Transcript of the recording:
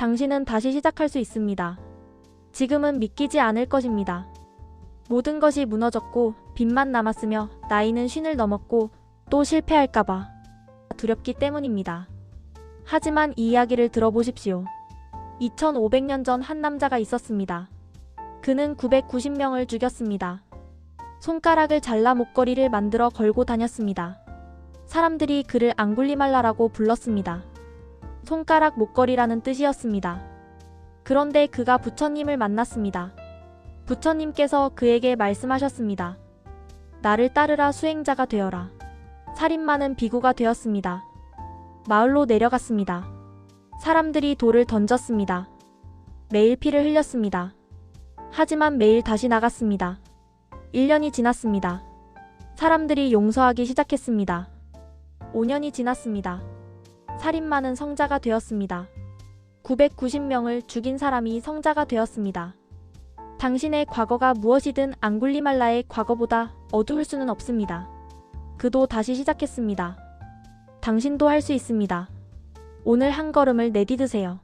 당신은 다시 시작할 수 있습니다. 지금은 믿기지 않을 것입니다. 모든 것이 무너졌고 빚만 남았으며 나이는 쉰을 넘었고 또 실패할까봐 두렵기 때문입니다. 하지만 이 이야기를 들어보십시오. 2500년 전 한 남자가 있었습니다. 그는 990명을 죽였습니다. 손가락을 잘라 목걸이를 만들어 걸고 다녔습니다. 사람들이 그를 앙굴리말라라고 불렀습니다. 손가락 목걸이라는 뜻이었습니다. 그런데 그가 부처님을 만났습니다. 부처님께서 그에게 말씀하셨습니다. 나를 따르라 수행자가 되어라. 살인마는 비구가 되었습니다. 마을로 내려갔습니다. 사람들이 돌을 던졌습니다. 매일 피를 흘렸습니다. 하지만 매일 다시 나갔습니다. 1년이 지났습니다. 사람들이 용서하기 시작했습니다. 5년이 지났습니다. 살인마는 성자가 되었습니다. 990명을 죽인 사람이 성자가 되었습니다. 당신의 과거가 무엇이든 앙굴리말라의 과거보다 어두울 수는 없습니다. 그도 다시 시작했습니다. 당신도 할 수 있습니다. 오늘 한 걸음을 내디드세요.